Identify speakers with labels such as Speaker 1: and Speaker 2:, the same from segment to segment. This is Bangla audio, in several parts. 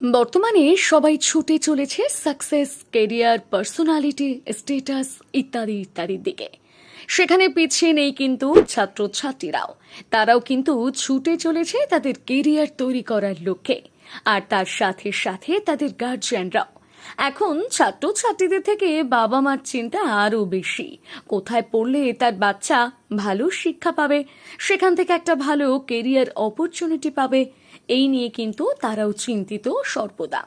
Speaker 1: বর্তমানে সবাই ছুটে চলেছে সাকসেস কেরিয়ার পার্সোনালিটি স্ট্যাটাস ইত্যাদি ইত্যাদির দিকে। সেখানে পিছিয়ে নেই কিন্তু ছাত্রছাত্রীরাও। তারাও কিন্তু ছুটে চলেছে তাদের কেরিয়ার তৈরি করার লক্ষ্যে। আর তার সাথে সাথে তাদের গার্জিয়ানরাও এখন ছাত্রছাত্রীদের থেকে বাবা মার চিন্তা আরও বেশি। কোথায় পড়লে তার বাচ্চা ভালো শিক্ষা পাবে? সেখান থেকে একটা ভালো কেরিয়ার অপরচুনিটি পাবে। এই নিয়ে কিন্তু তারাও চিন্তিত সর্বদা।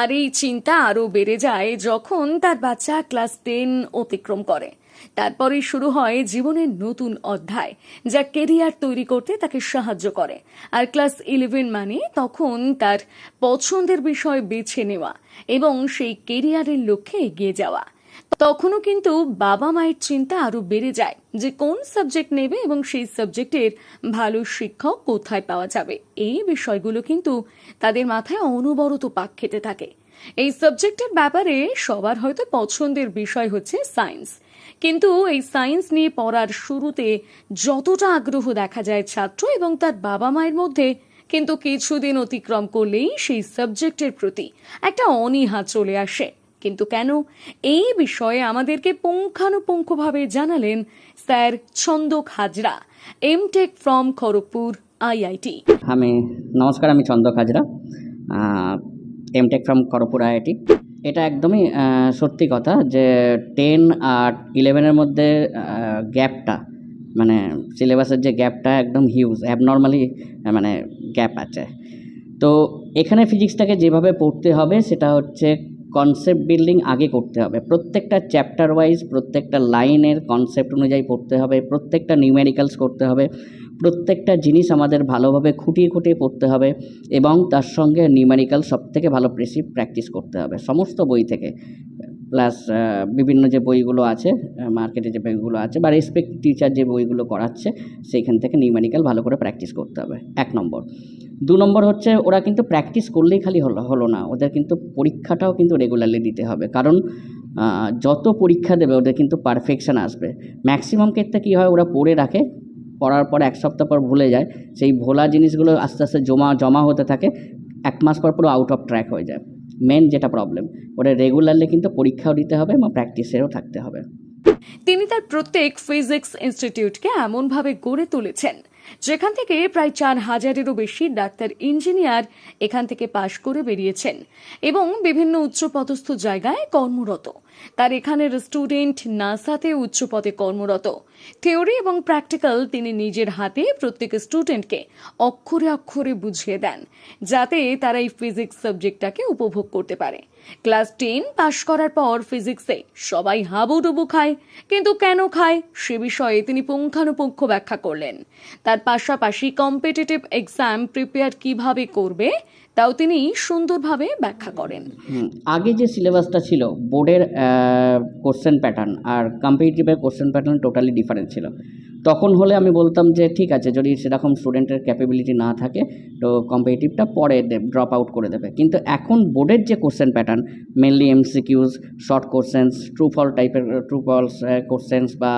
Speaker 1: আর এই চিন্তা আরও বেড়ে যায় যখন তার বাচ্চা ক্লাস টেন অতিক্রম করে। তারপরেই শুরু হয় জীবনের নতুন অধ্যায়, যা কেরিয়ার তৈরি করতে তাকে সাহায্য করে। আর ক্লাস ইলেভেন মানে তখন তার পছন্দের বিষয় বেছে নেওয়া এবং সেই কেরিয়ারের লক্ষ্যে এগিয়ে যাওয়া। তখনও কিন্তু বাবা মায়ের চিন্তা আরও বেড়ে যায় যে কোন সাবজেক্ট নেবে এবং সেই সাবজেক্টের ভালো শিক্ষক কোথায় পাওয়া যাবে। এই বিষয়গুলো কিন্তু তাদের মাথায় অনবরত পাক খেতে থাকে। এই সাবজেক্টের ব্যাপারে সবার হয়তো পছন্দের বিষয় হচ্ছে সায়েন্স। কিন্তু এই সায়েন্স নিয়ে পড়ার শুরুতে যতটা আগ্রহ দেখা যায় ছাত্র এবং তার বাবা মায়ের মধ্যে, কিন্তু কিছুদিন অতিক্রম করলেই সেই সাবজেক্টের প্রতি একটা অনীহা চলে আসে। কিন্তু কেন এই বিষয়ে আমাদেরকে পুঙ্খানুপুঙ্খভাবে জানালেন sir Chhandak Hazra MTech from Kharagpur IIT
Speaker 2: আমি, নমস্কার, আমি Chandra Hazra MTech from Kharagpur IIT এটা একদমই সত্যি কথা যে টেন আর ইলেভেনের মধ্যে গ্যাপটা মানে সিলেবাসের যে গ্যাপটা একদম হিউজ অ্যাবনর্মালি মানে গ্যাপ আছে। তো এখানে ফিজিক্সটাকে যেভাবে পড়তে হবে, সেটা হচ্ছে কনসেপ্ট বিল্ডিং আগে করতে হবে। প্রত্যেকটা চ্যাপ্টার ওয়াইজ প্রত্যেকটা লাইনের কনসেপ্ট অনুযায়ী পড়তে হবে, প্রত্যেকটা নিউমেরিক্যালস করতে হবে, প্রত্যেকটা জিনিস আমাদের ভালোভাবে খুঁটিয়ে খুঁটিয়ে পড়তে হবে এবং তার সঙ্গে নিউমেরিক্যাল সব থেকে ভালো বেশি প্র্যাকটিস করতে হবে। সমস্ত বই থেকে। প্লাস বিভিন্ন যে বইগুলো আছে মার্কেটে যে বইগুলো আছে বা রেসপেক্ট টিচার যে বইগুলো করাচ্ছে, সেইখান থেকে নিউমেরিক্যাল ভালো করে প্র্যাকটিস করতে হবে, এক নম্বর। দু নম্বর হচ্ছে ওরা কিন্তু প্র্যাকটিস করলেই খালি হলো হলো না, ওদের কিন্তু পরীক্ষাটাও কিন্তু রেগুলারলি দিতে হবে। কারণ যত পরীক্ষা দেবে ওদের কিন্তু পারফেকশন আসবে। ম্যাক্সিমাম ক্ষেত্রে কী হয়, ওরা পড়ে রাখে, পড়ার পর এক সপ্তাহ পর ভুলে যায়, সেই ভোলা জিনিসগুলো আস্তে আস্তে জমা জমা হতে থাকে, এক মাস পর পুরো আউট অফ ট্র্যাক হয়ে যায়। মেন যেটা প্রবলেম ওটা রেগুলারলি কিন্তু পরীক্ষাও দিতে হবে এবং প্র্যাকটিসেরও থাকতে হবে।
Speaker 1: তিনি তার প্রত্যেক ফিজিক্স ইনস্টিটিউটকে এমনভাবে গড়ে তুলেছেন। যেখান থেকে প্রায় চার হাজারেরও বেশি ডাক্তার ইঞ্জিনিয়ার এখান থেকে পাশ করে বেরিয়েছেন এবং বিভিন্ন উচ্চপদস্থ জায়গায় কর্মরত। তার এখানের স্টুডেন্ট নাসাতে উচ্চ পদে কর্মরত। থিওরি এবং প্র্যাকটিক্যাল তিনি নিজের হাতে প্রত্যেক স্টুডেন্টকে অক্ষরে অক্ষরে বুঝিয়ে দেন, যাতে তারা এই ফিজিক্স সাবজেক্টটাকে উপভোগ করতে পারে। ক্লাস টেন পাশ করার পর ফিজিক্সে সবাই হাবুডুবু খায়, কিন্তু কেন খায় সে বিষয়ে তিনি পুঙ্খানুপুঙ্খ ব্যাখ্যা করলেন। তার পাশাপাশি কম্পিটিটিভ এক্সাম প্রিপেয়ার কীভাবে করবে তাও তিনি সুন্দরভাবে ব্যাখ্যা করেন।
Speaker 2: আগে যে সিলেবাসটা ছিল, বোর্ডের কোশ্চেন প্যাটার্ন আর কম্পিটিটিভের কোশ্চেন প্যাটার্ন টোটালি ডিফারেন্ট ছিল। তখন হলে আমি বলতাম যে, ঠিক আছে, যদি সেরকম স্টুডেন্টের ক্যাপাবিলিটি না থাকে, তো কম্পিটিটিভটা পরে ড্রপ আউট করে দেবে। কিন্তু এখন বোর্ডের যে question pattern mainly MCQs short questions true false টাইপের ট্রু ফলস কোশ্চেন্স বা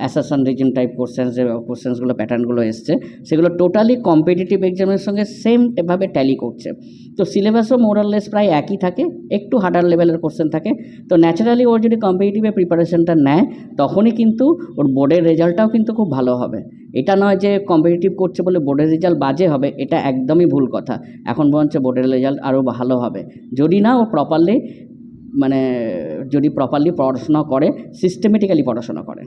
Speaker 2: অ্যাসাসন রিজন টাইপ কোশ্চেন্স যে কোশ্চেন্সগুলো প্যাটার্নগুলো এসছে। সেগুলো টোটালি কম্পিটিটিভ এক্সামের সঙ্গে সেমভাবে ট্যালি করছে। তো সিলেবাসও মোরাললেস প্রায় একই থাকে, একটু হার্ডার লেভেলের কোশ্চেন থাকে। তো ন্যাচারালি ওর যদি কম্পিটিটিভে প্রিপারেশনটা নেয়, তখনই কিন্তু ওর বোর্ডের রেজাল্টটাও কিন্তু খুব ভালো হবে। এটা নয় যে কম্পিটিটিভ করছে বলে বোর্ডের রেজাল্ট বাজে হবে, এটা একদমই ভুল কথা। এখন বরঞ্চ বোর্ডের রেজাল্ট আরও ভালো হবে। যদি না ও প্রপারলি মানে যদি প্রপারলি পড়াশোনা করে সিস্টেমেটিক্যালি পড়াশোনা করে।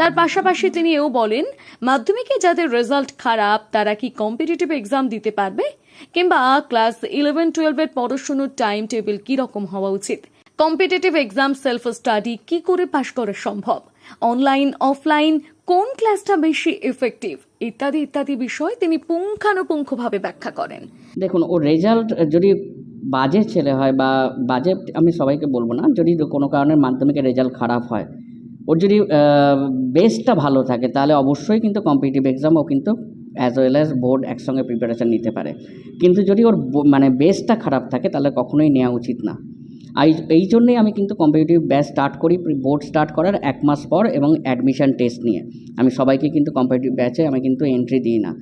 Speaker 1: তার পাশাপাশি তিনি এও বলেন মাধ্যমিকে যাদের রেজাল্ট খারাপ তারা কি কম্পিটিটিভ এক্সাম দিতে পারবে? কিংবা ক্লাস ইলেভেন টুয়েলভের পড়াশুনোর টাইম টেবিল কি রকম হওয়া উচিত? কম্পিটিটিভ এক্সাম সেলফ স্টাডি কি করে পাশ করা সম্ভব? অনলাইন অফলাইন কোন ক্লাসটা বেশি এফেক্টিভ ইত্যাদি ইত্যাদি বিষয় তিনি পুঙ্খানুপুঙ্খভাবে ব্যাখ্যা করেন।
Speaker 2: দেখুন ওর রেজাল্ট যদি বাজে ছেলে হয় বা বাজে, আমি সবাইকে বলব না, যদি কোনো কারণে মাধ্যমিকের রেজাল্ট খারাপ হয়। ওর যদি বেসটা ভালো থাকে, তাহলে অবশ্যই কিন্তু কম্পিটিটিভ এক্সামও কিন্তু অ্যাজ ওয়েল অ্যাজ বোর্ড একসঙ্গে প্রিপারেশান নিতে পারে। কিন্তু যদি ওর মানে বেসটা খারাপ থাকে, তাহলে কখনোই নেওয়া উচিত না। এই জন্যেই আমি কিন্তু কম্পিটিটিভ ব্যাচ স্টার্ট করি বোর্ড স্টার্ট করার এক মাস পর এবং অ্যাডমিশন টেস্ট নিয়ে। আমি সবাইকে কিন্তু কম্পিটিটিভ ব্যাচে আমি কিন্তু এন্ট্রি দিই না।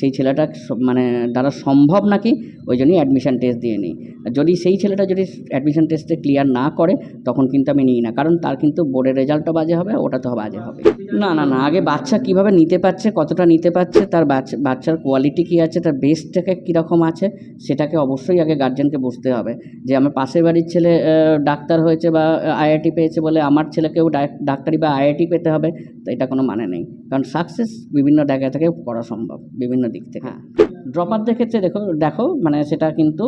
Speaker 2: সেই ছেলেটা মানে দ্বারা সম্ভব নাকি? ওই জন্যই অ্যাডমিশন টেস্ট দিয়ে নিই। যদি সেই ছেলেটা যদি অ্যাডমিশন টেস্টে ক্লিয়ার না করে, তখন কিন্তু আমি নিই না। কারণ তার কিন্তু বোর্ডের রেজাল্টও বাজে হবে, ওটা তো বাজে হবে। না না না, আগে বাচ্চা কীভাবে নিতে পারছে, কতটা নিতে পারছে, তার বাচ্চা, বাচ্চার কোয়ালিটি কী আছে, তার বেসটাকে কীরকম আছে, সেটাকে অবশ্যই আগে গার্জেনকে বুঝতে হবে। যে আমার পাশের বাড়ির ছেলে ডাক্তার হয়েছে বা আইআইটি পেয়েছে বলে আমার ছেলেকেও ডাক- ডাক্তারি বা আইআইটি পেতে হবে, তো এটা কোনো মানে নেই। কারণ সাকসেস বিভিন্ন জায়গা থেকে করা সম্ভব। বিভিন্ন দিক থেকে। হ্যাঁ ড্রপারদের ক্ষেত্রে দেখো দেখো মানে সেটা কিন্তু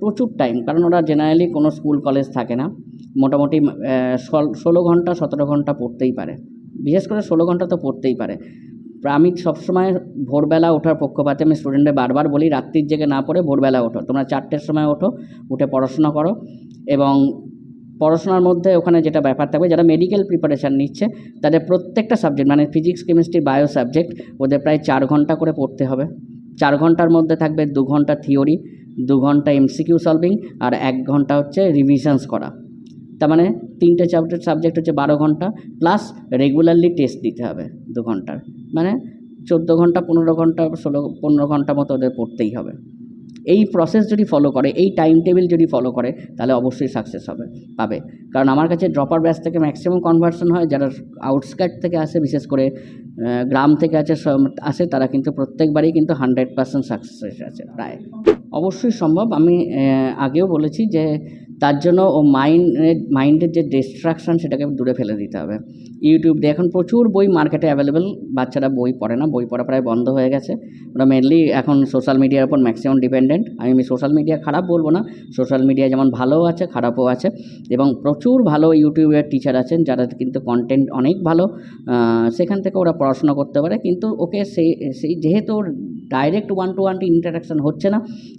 Speaker 2: প্রচুর টাইম কারণ ওরা জেনারেলি কোনো স্কুল কলেজ থাকে না। মোটামুটি ষোলো ঘণ্টা, সতেরো ঘণ্টা পড়তেই পারে। বিশেষ করে ষোলো ঘণ্টা তো পড়তেই পারে। আমি সবসময় ভোরবেলা ওঠার পক্ষপাতে, আমি স্টুডেন্টদের বারবার বলি, রাত্রির জেগে না পড়ে ভোরবেলা ওঠো। তোমরা চারটের সময় ওঠো, উঠে পড়াশোনা করো এবং পড়াশোনার মধ্যে ওখানে যেটা ব্যাপার থাকবে, যারা মেডিকেল প্রিপারেশান নিচ্ছে, তাদের প্রত্যেকটা সাবজেক্ট মানে ফিজিক্স কেমিস্ট্রি বায়ো সাবজেক্ট ওদের প্রায় চার ঘণ্টা করে পড়তে হবে। চার ঘণ্টার মধ্যে থাকবে দু ঘণ্টা থিওরি দু ঘণ্টা এমসিকিউ সলভিং আর এক ঘণ্টা হচ্ছে রিভিশনস করা। তার মানে তিনটে চ্যাপ্টার সাবজেক্ট হচ্ছে বারো ঘণ্টা প্লাস রেগুলারলি টেস্ট দিতে হবে দু ঘণ্টার। মানে চোদ্দ ঘণ্টা, পনেরো ঘণ্টা, ষোলো, পনেরো ঘণ্টা মতো ওদের পড়তেই হবে। এই প্রসেস যদি ফলো করে, এই টাইম টেবিল যদি ফলো করে, তাহলে অবশ্যই সাকসেস হবে, পাবে। কারণ আমার কাছে ড্রপার ব্যাচ থেকে ম্যাক্সিমাম কনভার্সন হয়, যারা আউটস্কার্ট থেকে আসে, বিশেষ করে গ্রাম থেকে আছে আসে, তারা কিন্তু প্রত্যেকবারই কিন্তু হান্ড্রেড পার্সেন্ট সাকসেস আছে, প্রায়। অবশ্যই সম্ভব। আমি আগেও বলেছি যে তার জন্য ও মাইন্ডের মাইন্ডের যে ডিস্ট্রাকশন সেটাকে দূরে ফেলে দিতে হবে। ইউটিউব দিয়ে এখন প্রচুর বই মার্কেটে অ্যাভেলেবেল বাচ্চারা বই পড়ে না, বই পড়া প্রায় বন্ধ হয়ে গেছে। ওরা মেনলি এখন সোশ্যাল মিডিয়ার উপর ম্যাক্সিমাম ডিপেন্ডেন্ট আমি আমি সোশ্যাল মিডিয়া খারাপ বলব না সোশ্যাল মিডিয়া যেমন ভালোও আছে, খারাপও আছে এবং প্রচুর ভালো ইউটিউবের টিচার আছেন যারা কিন্তু কন্টেন্ট অনেক ভালো সেখান থেকে ওরা পড়াশোনা করতে পারে। কিন্তু ওকে সেই সেই যেহেতু direct one to one interaction হচ্ছে না,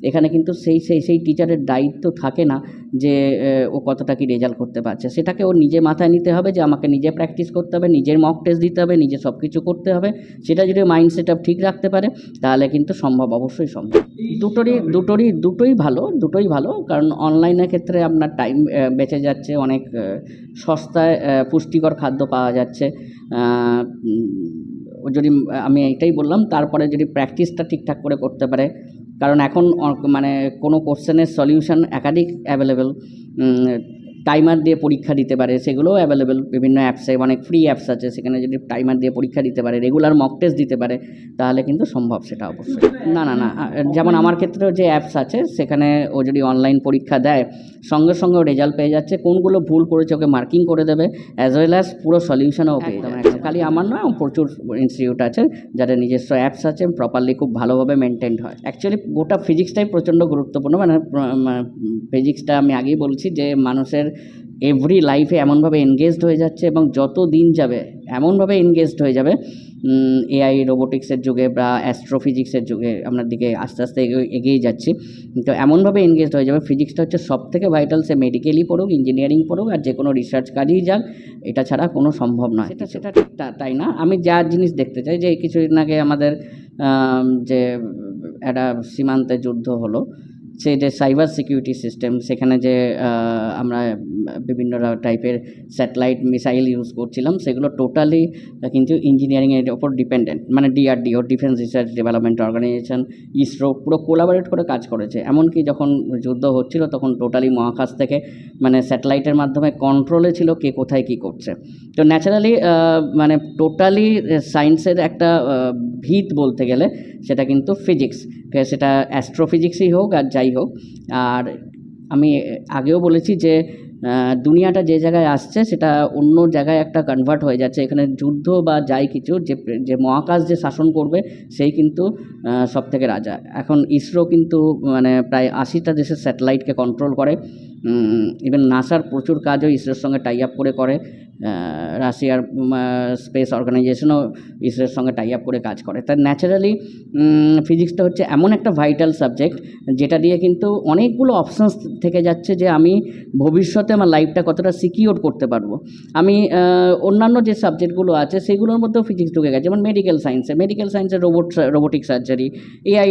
Speaker 2: এখানে কিন্তু সেই সেই সেই টিচারের দায়িত্ব থাকে না যে আহ, ও কতটা কি রেজাল্ট করতে পারছে সেটাকে ওর নিজে মাথায় নিতে হবে যে আমাকে নিজে প্র্যাকটিস করতে হবে নিজের মক টেস্ট দিতে হবে নিজে সব কিছু করতে হবে সেটা যদি মাইন্ড সেট ঠিক রাখতে পারে তাহলে কিন্তু সম্ভব অবশ্যই সম্ভব। দুটোরই দুটোরই দুটোই ভালো দুটোই ভালো কারণ অনলাইনের ক্ষেত্রে আপনার টাইম বেঁচে যাচ্ছে অনেক সস্তায় পুষ্টিকর খাদ্য পাওয়া যাচ্ছে ও যদি আমি এইটাই বললাম তারপরে যদি প্র্যাকটিসটা ঠিকঠাক করে করতে পারে কারণ এখন মানে কোনো কোশ্চেনের সলিউশন একাধিক অ্যাভেলেবেল টাইমার দিয়ে পরীক্ষা দিতে পারে সেগুলোও অ্যাভেলেবেল বিভিন্ন অ্যাপসে অনেক ফ্রি অ্যাপস আছে সেখানে যদি টাইমার দিয়ে পরীক্ষা দিতে পারে রেগুলার মক টেস্ট দিতে পারে তাহলে কিন্তু সম্ভব সেটা অবশ্যই। না না না যেমন আমার ক্ষেত্রেও যে অ্যাপস আছে সেখানে ও যদি অনলাইন পরীক্ষা দেয় সঙ্গে সঙ্গে রেজাল্ট পেয়ে যাচ্ছে কোনগুলো ভুল করেছে ওকে মার্কিং করে দেবে অ্যাজ ওয়েল অ্যাজ পুরো সলিউশনও পেয়ে যাবে। খালি আমার নয় প্রচুর ইনস্টিটিউট আছে যাদের নিজস্ব অ্যাপস আছে প্রপারলি খুব ভালোভাবে মেনটেন হয়। অ্যাকচুয়ালি গোটা ফিজিক্সটাই প্রচণ্ড গুরুত্বপূর্ণ। মানে ফিজিক্সটা আমি আগেই বলছি যে, মানুষের এভরি লাইফে এমনভাবে এনগেজড হয়ে যাচ্ছে এবং যত দিন যাবে, এমনভাবে এনগেজড হয়ে যাবে এআই রোবোটিক্সের যুগে বা অ্যাস্ট্রোফিজিক্সের যুগে আমরা দিকে আস্তে আস্তে এগিয়ে- যাচ্ছি। তো এমনভাবে এনগেজড হয়ে যাবে। ফিজিক্সটা হচ্ছে সব থেকে ভাইটাল সে মেডিকেলই পড়ুক ইঞ্জিনিয়ারিং পড়ুক আর যে কোনো রিসার্চ কাজেই যাক এটা ছাড়া কোনো সম্ভব নয়। সেটা সেটা তাই না? আমি যা জিনিস দেখতে চাই যে কিছুদিন আগে আমাদের যে একটা সীমান্তে যুদ্ধ হলো সে যে সাইবার সিকিউরিটি সিস্টেম, সেখানে যে আমরা বিভিন্ন টাইপের স্যাটেলাইট মিসাইল ইউজ করছিলাম, সেগুলো টোটালি কিন্তু ইঞ্জিনিয়ারিংয়ের ওপর ডিপেন্ডেন্ট। মানে DRDO defence research development organisation, ISRO পুরো কোলাবোরেট করে কাজ করেছে। এমনকি যখন যুদ্ধ হচ্ছিল, তখন টোটালি মহাকাশ থেকে মানে স্যাটেলাইটের মাধ্যমে কন্ট্রোলে ছিল কে কোথায় কী করছে। তো ন্যাচারালি মানে টোটালি সায়েন্সের একটা ভিত বলতে গেলে, সেটা কিন্তু ফিজিক্স। সেটা অ্যাস্ট্রোফিজিক্সই হোক আর যাই হোক, আর আমি আগেও বলেছি যে দুনিয়াটা যে জায়গায় আসছে সেটা অন্য জায়গায় একটা কনভার্ট হয়ে যাচ্ছে। এখানে যুদ্ধ বা যাই কিছু, যে যে মহাকাশ যে শাসন করবে, সেই কিন্তু সব থেকে রাজা। এখন ইসরো কিন্তু মানে প্রায় আশিটা দেশের স্যাটেলাইটকে কন্ট্রোল করে। ইভেন নাসার প্রচুর কাজও ইসরোর সঙ্গে টাই আপ করে করে। রাশিয়ার স্পেস অর্গানাইজেশনও ইসরোর সঙ্গে টাই আপ করে কাজ করে। তার ন্যাচারালি ফিজিক্সটা হচ্ছে এমন একটা ভাইটাল সাবজেক্ট যেটা দিয়ে কিন্তু অনেকগুলো অপশানস থেকে যাচ্ছে যে আমি ভবিষ্যতে আমার লাইফটা কতটা সিকিওর করতে পারব। আমি অন্যান্য যে সাবজেক্টগুলো আছে, সেগুলোর মধ্যেও ফিজিক্স ঢুকে গেছে। যেমন মেডিকেল সায়েন্সে মেডিকেল সায়েন্সে robot robotic surgery AI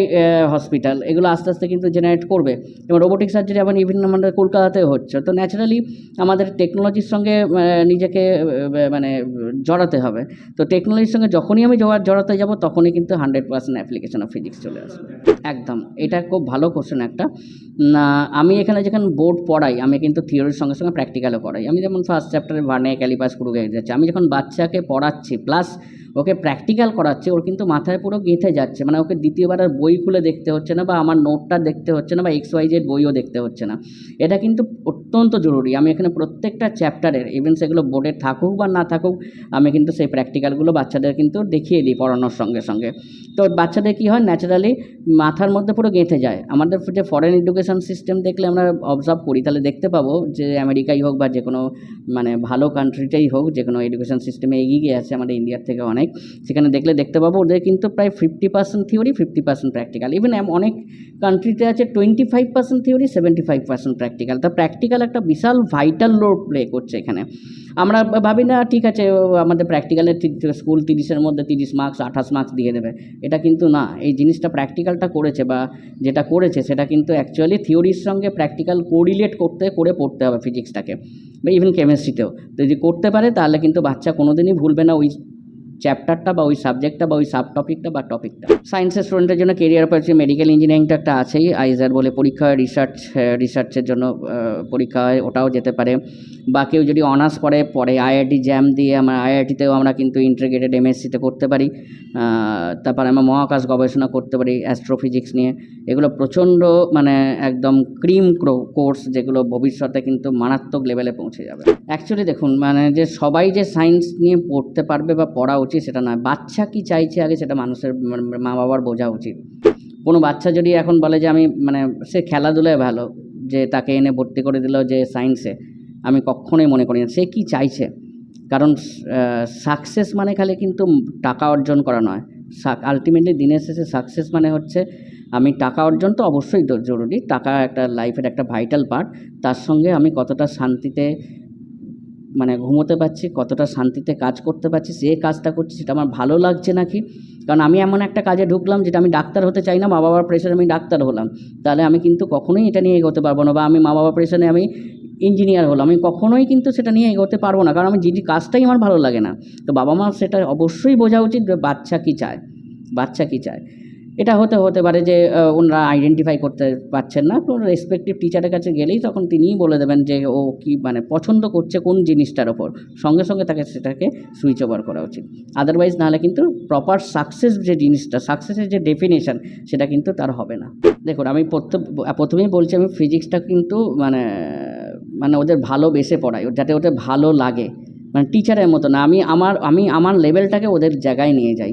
Speaker 2: hospital এগুলো আস্তে আস্তে কিন্তু জেনারেট করবে। এবং রোবোটিক সার্জারি আবার বিভিন্ন আমাদের কলকাতাতেও হচ্ছে। তো ন্যাচারালি আমাদের টেকনোলজির সঙ্গে নিজেকে নিজেকে মানে জড়াতে হবে। তো টেকনোলজির সঙ্গে যখনই আমি জড়া- জড়াতে যাব, তখনই কিন্তু hundred percent application of physics চলে আসবে। একদম। এটা খুব ভালো কোশ্চেন একটা। আমি এখানে যেখানে বোর্ড পড়াই, আমি কিন্তু থিওরির সঙ্গে সঙ্গে প্র্যাকটিক্যালও করাই। আমি যেমন ফার্স্ট চ্যাপ্টারে ভার্নে ক্যালিপাস যাচ্ছি যাচ্ছে। আমি যখন বাচ্চাকে পড়াচ্ছি প্লাস ওকে প্র্যাকটিক্যাল করাচ্ছে, ওর কিন্তু মাথায় পুরো গেঁথে যাচ্ছে। মানে ওকে দ্বিতীয়বার আর বই খুলে দেখতে হচ্ছে না বা আমার নোটটা দেখতে হচ্ছে না বা এক্স ওয়াই জেড বইও দেখতে হচ্ছে না। এটা কিন্তু অত্যন্ত জরুরি। আমি এখানে প্রত্যেকটা চ্যাপ্টারের ইভেন সেগুলো বোর্ডে থাকুক বা না থাকুক, আমি কিন্তু সেই প্র্যাকটিক্যালগুলো বাচ্চাদের কিন্তু দেখিয়ে দিই পড়ানোর সঙ্গে সঙ্গে। তো বাচ্চাদের কী হয় ন্যাচারালি মাথার মধ্যে পুরো গেঁথে যায়। আমাদের যে ফরেন এডুকেশন সিস্টেম দেখলে আমরা অবজার্ভ করি। তাহলে দেখতে পাবো যে আমেরিকাই হোক বা যে কোনো মানে ভালো কান্ট্রিটাই হোক যে কোনো এডুকেশন সিস্টেমে এগিয়ে গিয়ে আছে আমাদের ইন্ডিয়ার থেকে অনেক। সেখানে দেখলে দেখতে পাবো, ওদের কিন্তু প্রায় fifty percent theory fifty percent practical even অনেক কান্ট্রিতে আছে twenty five percent theory seventy five percent practical তা প্র্যাকটিক্যাল একটা বিশাল ভাইটাল রোল প্লে করছে এখানে। আমরা ভাবি না, ঠিক আছে আমাদের প্র্যাকটিক্যালের স্কুল তিরিশের মধ্যে তিরিশ মার্কস আঠাশ মার্কস দিয়ে দেবে। এটা কিন্তু না। এই জিনিসটা প্র্যাকটিক্যালটা করেছে বা যেটা করেছে, সেটা কিন্তু অ্যাকচুয়ালি থিওরির সঙ্গে প্র্যাকটিক্যাল কোরিলেট করতে, করে পড়তে হবে ফিজিক্সটাকে বা ইভেন কেমিস্ট্রিতেও যদি করতে পারে, তাহলে কিন্তু বাচ্চা কোনোদিনই ভুলবে না ওই চ্যাপ্টারটা বা ওই সাবজেক্টটা বা ওই সাব টপিকটা বা টপিকটা সায়েন্সের স্টুডেন্টের জন্য কেরিয়ার পাচ্ছে মেডিকেল ইঞ্জিনিয়ারিংটা একটা আছেই। আইজার বলে পরীক্ষা হয় রিসার্চ রিসার্চের জন্য পরীক্ষা হয়, ওটাও যেতে পারে। বা কেউ যদি অনার্স পড়ে, পরে আইআইটি জ্যাম দিয়ে আমরা আইআইটিতেও আমরা কিন্তু ইন্টিগ্রেটেড এমএসসিতে করতে পারি। তারপরে আমরা মহাকাশ গবেষণা করতে পারি অ্যাস্ট্রোফিজিক্স নিয়ে। এগুলো প্রচণ্ড মানে একদম ক্রিম কোর্স যেগুলো ভবিষ্যতে কিন্তু মারাত্মক লেভেলে পৌঁছে যাবে। অ্যাকচুয়ালি দেখুন মানে যে সবাই যে সায়েন্স নিয়ে পড়তে পারবে বা পড়া উচিত সেটা নয়। বাচ্চা কি চাইছে আগে সেটা মানুষের মানে মা বাবার বোঝা উচিত। কোনো বাচ্চা যদি এখন বলে যে আমি মানে সে খেলাধুলায় ভালো, যে তাকে এনে ভর্তি করে দিল যে সায়েন্সে আমি কখনোই মনে করি না। সে কি চাইছে? কারণ সাকসেস মানে খালি কিন্তু টাকা অর্জন করা নয়। আলটিমেটলি দিনের শেষে সাকসেস মানে হচ্ছে, আমি টাকা অর্জন তো অবশ্যই জরুরি, টাকা একটা লাইফের একটা ভাইটাল পার্ট তার সঙ্গে আমি কতটা শান্তিতে মানে ঘুমোতে পারছি, কতটা শান্তিতে কাজ করতে পারছি, সে কাজটা করছি, সেটা আমার ভালো লাগছে নাকি? কারণ আমি এমন একটা কাজে ঢুকলাম যেটা আমি ডাক্তার হতে চাই না মা বাবার প্রেশারে আমি ডাক্তার হলাম। তাহলে আমি কিন্তু কখনোই এটা নিয়ে এগোতে পারব না বা আমি মা বাবার প্রেশারে আমি ইঞ্জিনিয়ার হলাম। আমি কখনোই কিন্তু সেটা নিয়ে এগোতে পারব না, কারণ আমি যে কাজটাই আমার ভালো লাগে না। তো বাবা মা সেটা অবশ্যই বোঝা উচিত বাচ্চা কী চায়, বাচ্চা কী চায়। এটা হতে হতে পারে যে ওনারা আইডেন্টিফাই করতে পারছেন না। তো রেসপেক্টিভ টিচারের কাছে গেলেই তখন তিনিই বলে দেবেন যে, ও কি মানে পছন্দ করছে কোন জিনিসটার ওপর। সঙ্গে সঙ্গে তাকে সেটাকে সুইচ ওভার করা উচিত। আদারওয়াইজ নাহলে কিন্তু প্রপার সাকসেস যে জিনিসটা সাকসেসের যে ডেফিনেশন সেটা কিন্তু তার হবে না। দেখুন, আমি প্রথম, প্রথমেই বলছি আমি ফিজিক্সটা কিন্তু মানে মানে ওদের ভালোবেসে পড়াই, যাতে ওদের ভালো লাগে। মানে টিচারের মতো না। আমি আমার আমি আমার লেভেলটাকে ওদের জায়গায় নিয়ে যাই।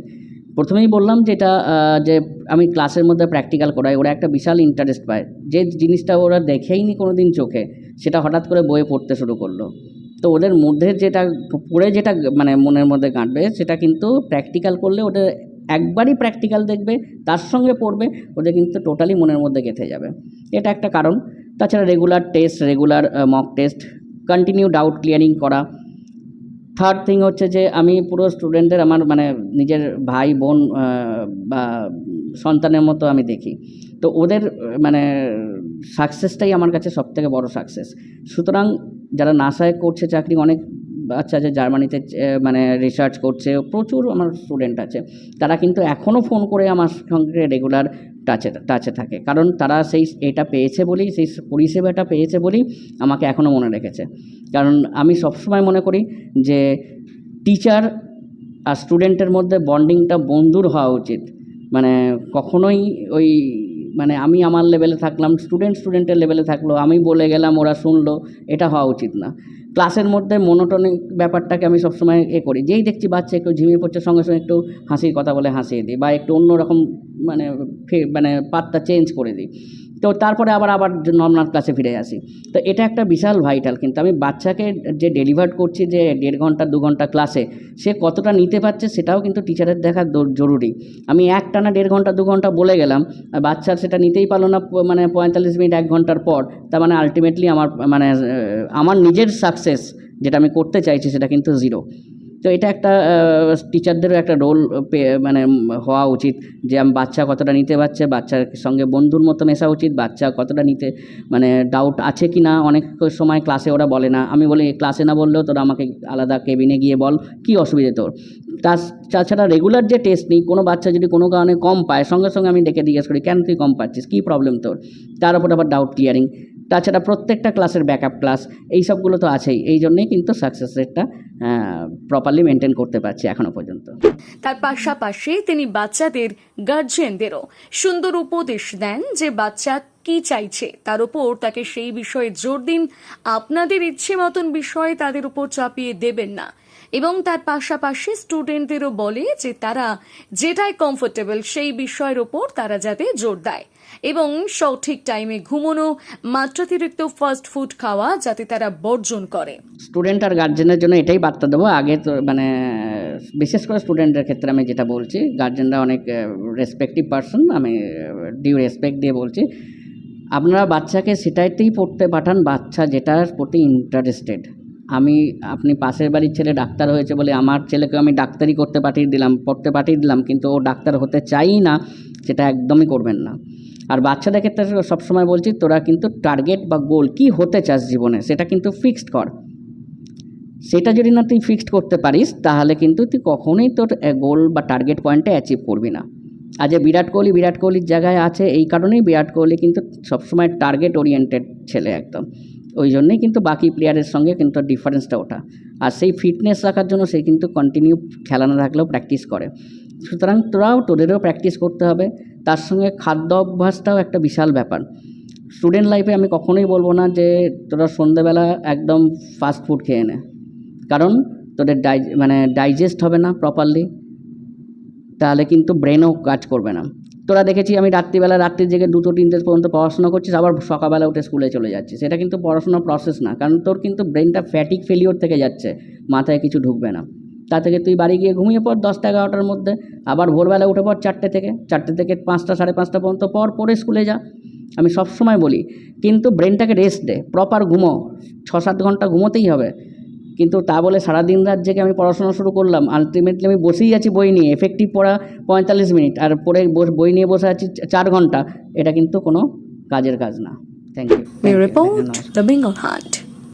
Speaker 2: প্রথমেই বললাম যেটা আহ, যে আমি ক্লাসের মধ্যে প্র্যাকটিক্যাল করাই ওরা একটা বিশাল ইন্টারেস্ট পায়। যে জিনিসটা ওরা দেখেইনি কোনো দিন চোখে সেটা হঠাৎ করে বইয়ে পড়তে শুরু করল। তো ওদের মধ্যে যেটা পড়ে যেটা মানে মনের মধ্যে গাঁটবে সেটা কিন্তু প্র্যাকটিক্যাল করলে ওদের একবারই প্র্যাকটিক্যাল দেখবে তার সঙ্গে পড়বে ওদের কিন্তু টোটালি মনের মধ্যে গেঁথে যাবে। এটা একটা কারণ। তাছাড়া regular test regular mock test continue doubt clearing করা থার্ড থিং হচ্ছে যে আমি পুরো স্টুডেন্টদের আমার মানে নিজের ভাই, বোন বা সন্তানের মতো আমি দেখি। তো ওদের মানে সাকসেসটাই আমার কাছে সবথেকে বড় সাকসেস সুতরাং যারা নাসায় করছে চাকরি, অনেক বাচ্চা আছে জার্মানিতে মানে রিসার্চ করছে, প্রচুর আমার স্টুডেন্ট আছে। তারা কিন্তু এখনও ফোন করে আমার সঙ্গে রেগুলার টাচে টাচে থাকে। কারণ তারা সেই এটা পেয়েছে বলেই, সেই পরিষেবাটা পেয়েছে বলেই আমাকে এখনও মনে রেখেছে। কারণ আমি সবসময় মনে করি যে টিচার আর স্টুডেন্টের মধ্যে বন্ডিংটা বন্ধুর হওয়া উচিত। মানে কখনোই ওই মানে আমি আমার লেভেলে থাকলাম স্টুডেন্ট স্টুডেন্টের লেভেলে থাকল, আমি বলে গেলাম ওরা শুনলো, এটা হওয়া উচিত না। ক্লাসের মধ্যে মনোটনিক ব্যাপারটাকে আমি সবসময় এ করি। যেই দেখছি বাচ্চা একটু ঝিমিয়ে পড়ছে, সঙ্গে সঙ্গে একটু হাসির কথা বলে হাসিয়ে দিই বা একটু অন্যরকম মানে মানে পাতটা চেঞ্জ করে দিই। তো তারপরে আবার আবার নর্মাল ক্লাসে ফিরে আসি। তো এটা একটা বিশাল ভাইটাল কিন্তু আমি বাচ্চাকে যে ডেলিভার করছি যে দেড় ঘণ্টা, দু ঘণ্টা ক্লাসে সে কতটা নিতে পারছে সেটাও কিন্তু টিচারের দেখা জরুরি। আমি এক টানা দেড় ঘণ্টা, দু ঘণ্টা বলে গেলাম আর বাচ্চা সেটা নিতেই পারল না মানে পঁয়তাল্লিশ মিনিট, এক ঘণ্টার পর, তার মানে আলটিমেটলি আমার মানে আমার নিজের সাকসেস যেটা আমি করতে চাইছি সেটা কিন্তু জিরো তো এটা একটা টিচারদেরও একটা রোল মানে হওয়া উচিত যে আমি, বাচ্চা কতটা নিতে পারছে, বাচ্চার সঙ্গে বন্ধুর মতো মেশা উচিত, বাচ্চা কতটা নিতে মানে ডাউট আছে কি না অনেক সময় ক্লাসে ওরা বলে না। আমি বলি ক্লাসে না বললেও তোরা আমাকে আলাদা কেবিনে গিয়ে বল, কি অসুবিধে তোর? তার তাছাড়া রেগুলার যে টেস্ট নিই, কোনো বাচ্চা যদি কোনো কারণে কম পায়, সঙ্গে সঙ্গে আমি ডেকে জিজ্ঞেস করি, কেন তুই কম পাচ্ছিস? কী প্রবলেম তোর? তার উপর আবার ডাউট ক্লিয়ারিং তাছাড়া প্রত্যেকটা ক্লাসের ব্যাকআপ ক্লাস এই সবগুলো তো আছেই। এই জন্যেই কিন্তু সাকসেস রেটটা প্রপারলি মেনটেন করতে পারছি এখনও পর্যন্ত।
Speaker 1: তার পাশাপাশি তিনি বাচ্চাদের গার্জিয়ানদেরও সুন্দর উপদেশ দেন যে বাচ্চা কি চাইছে। তার উপর তাকে সেই বিষয়ে জোর দিন, আপনাদের ইচ্ছে মতন বিষয়ে তাদের উপর চাপিয়ে দেবেন না। এবং তার পাশাপাশি স্টুডেন্টদেরও বলে যে তারা যেটাই কমফোর্টেবল সেই বিষয়ের ওপর তারা যাতে জোর দেয়। এবং সঠিক টাইমে ঘুমোনো মাত্রাতিরিক্ত ফাস্ট ফুড খাওয়া যাতে তারা বর্জন করে।
Speaker 2: স্টুডেন্ট আর গার্জেনের জন্য এটাই বার্তা দেবো। আগে তো মানে বিশেষ করে স্টুডেন্টের ক্ষেত্রে আমি যেটা বলছি গার্জেনরা অনেক রেসপেক্টিভ পার্সন আমি ডিউ রেসপেক্ট দিয়ে বলছি। আপনারা বাচ্চাকে সেটাইতেই পড়তে পাঠান, বাচ্চা যেটার প্রতি ইন্টারেস্টেড আমি, আপনি পাশের বাড়ির ছেলে ডাক্তার হয়েছে বলে আমার ছেলেকে আমি ডাক্তারি করতে পাঠিয়ে দিলাম, পড়তে পাঠিয়ে দিলাম, কিন্তু ও ডাক্তার হতে চাই না, সেটা একদমই করবেন না। আর বাচ্চাদের ক্ষেত্রে সবসময় বলছি, তোরা কিন্তু টার্গেট বা গোল কি হতে চাস জীবনে, সেটা কিন্তু ফিক্সড কর। সেটা যদি না তুই ফিক্সড করতে পারিস, তাহলে কিন্তু তুই কখনোই তোর গোল বা টার্গেট পয়েন্টে অ্যাচিভ করবি না। আজ যে বিরাট কোহলি, বিরাট কোহলির জায়গায় আছে, এই কারণেই বিরাট কোহলি কিন্তু সবসময় টার্গেট ওরিয়েন্টেড ছেলে একদম। ওই জন্যই কিন্তু বাকি প্লেয়ারের সঙ্গে কিন্তু ডিফারেন্সটা ওঠা। আর সেই ফিটনেস রাখার জন্য সে কিন্তু কন্টিনিউ খেলা না থাকলেও প্র্যাকটিস করে। সুতরাং তোরাও তোদেরও প্র্যাকটিস করতে হবে। তার সঙ্গে খাদ্য অভ্যাসটাও একটা বিশাল ব্যাপার। স্টুডেন্ট লাইফে আমি কখনোই বলব না যে তোরা সন্ধ্যেবেলা একদম ফাস্ট ফুড খেয়ে নে। কারণ তোদের ডাই মানে ডাইজেস্ট হবে না প্রপারলি তাহলে কিন্তু ব্রেনও কাজ করবে না। তোরা দেখেছি আমি রাত্রিবেলা রাত্রির জেগে দুটো তিনটে পর্যন্ত পড়াশোনা করছিস, আবার সকালবেলা উঠে স্কুলে চলে যাচ্ছিস। এটা কিন্তু পড়াশোনার প্রসেস না, কারণ তোর কিন্তু ব্রেনটা ফ্যাটিক ফেলিওর থেকে যাচ্ছে, মাথায় কিছু ঢুকবে না। তা থেকে তুই বাড়ি গিয়ে ঘুমিয়ে পড় দশটা এগারোটার মধ্যে, আবার ভোরবেলা উঠে পড় চারটে থেকে চারটে থেকে পাঁচটা, সাড়ে পাঁচটা পর্যন্ত পর পরে স্কুলে যা। আমি সবসময় বলি, কিন্তু ব্রেনটাকে রেস্ট দে প্রপার ঘুমো, ছ সাত ঘণ্টা ঘুমোতেই হবে। কিন্তু তা বলে সারাদিন রাত জেগে আমি পড়াশোনা শুরু করলাম। আলটিমেটলি আমি বসেই আছি বই নিয়ে। এফেক্টিভ পড়া পঁয়তাল্লিশ মিনিট আর পড়ে বই নিয়ে বসে আছি চার ঘণ্টা। এটা কিন্তু কোনো কাজের কাজ না। Thank you
Speaker 1: report.